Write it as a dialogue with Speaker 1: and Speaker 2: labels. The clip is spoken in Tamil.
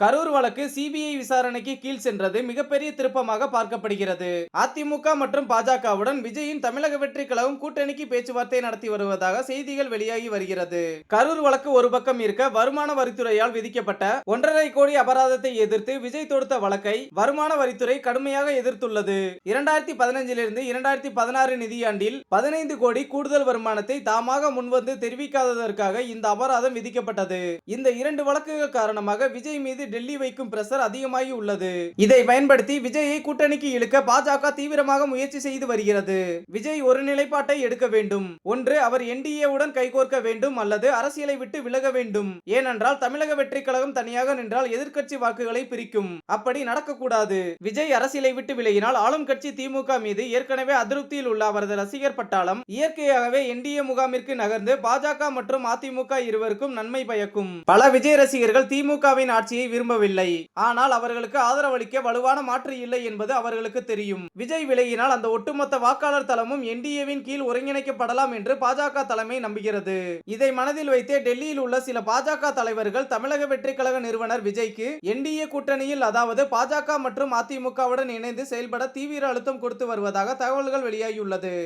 Speaker 1: கரூர் வழக்கு சிபிஐ விசாரணைக்கு கீழ் சென்றது மிகப்பெரிய திருப்பமாக பார்க்கப்படுகிறது. அதிமுக மற்றும் பாஜகவுடன் விஜயின் தமிழக வெற்றி கழகம் கூட்டணிக்கு பேச்சுவார்த்தை நடத்தி வருவதாக செய்திகள் வெளியாகி வருகிறது. கரூர் வழக்கு ஒரு பக்கம் இருக்க வருமான வரித்துறையால் விதிக்கப்பட்ட ஒன்றரை கோடி அபராதத்தை எதிர்த்து விஜய் தொடுத்த வழக்கை வருமான வரித்துறை கடுமையாக எதிர்த்துள்ளது. இரண்டாயிரத்தி பதினஞ்சிலிருந்து இரண்டாயிரத்தி பதினாறு நிதியாண்டில் பதினைந்து கோடி கூடுதல் வருமானத்தை தாமாக முன்வந்து தெரிவிக்காததற்காக இந்த அபராதம் விதிக்கப்பட்டது. இந்த இரண்டு வழக்குகள் காரணமாக விஜய் மீது டெல்லி வைக்கும் பிரஷர் அதிகமாகி உள்ளது. இதை பயன்படுத்தி விஜயை கூட்டணிக்கு இழுக்க பாஜக தீவிரமாக முயற்சி செய்து வருகிறது. விஜய் ஒரு நிலைப்பாட்டை எடுக்க வேண்டும். ஒன்று அவர் என்டிஏவுடன் கைகோர்க்க வேண்டும் அல்லது அரசியலை விட்டு விலக வேண்டும். ஏனென்றால் தமிழக வெற்றி கழகம் தனியாக நின்றால் எதிர்க்கட்சி வாக்குகளை பிரிக்கும். அப்படி நடக்கக்கூடாது. விஜய் அரசியலை விட்டு விலகினால் ஆளும் கட்சி திமுக மீது ஏற்கனவே அதிருப்தியில் உள்ள அவரது ரசிகர் பட்டாளம் இயற்கையாகவே என்டிஏ முகாமிற்கு நகர்ந்து பாஜக மற்றும் அதிமுக இருவருக்கும் நன்மை பயக்கும். பல விஜய் ரசிகர்கள் திமுகவின் ஆட்சியை விரும்பவில்லை. ஆனால் அவர்களுக்கு ஆதரவளிக்க வலுவான மாற்று இல்லை என்பது அவர்களுக்கு தெரியும். விஜய் விலகினால் அந்த ஒட்டுமொத்த வாக்காளர் தளமும் என்டிஏவின் கீழ் ஒருங்கிணைக்கப்படலாம் என்று பாஜக தலைமை நம்புகிறது. இதை மனதில் வைத்தே டெல்லியில் உள்ள சில பாஜக தலைவர்கள் தமிழக வெற்றி கழக நிறுவனர் விஜய்க்கு என்டிஏ கூட்டணியில் அதாவது பாஜக மற்றும் அதிமுகவுடன் இணைந்து செயல்பட தீவிர அழுத்தம் கொடுத்து வருவதாக தகவல்கள் வெளியாகியுள்ளது.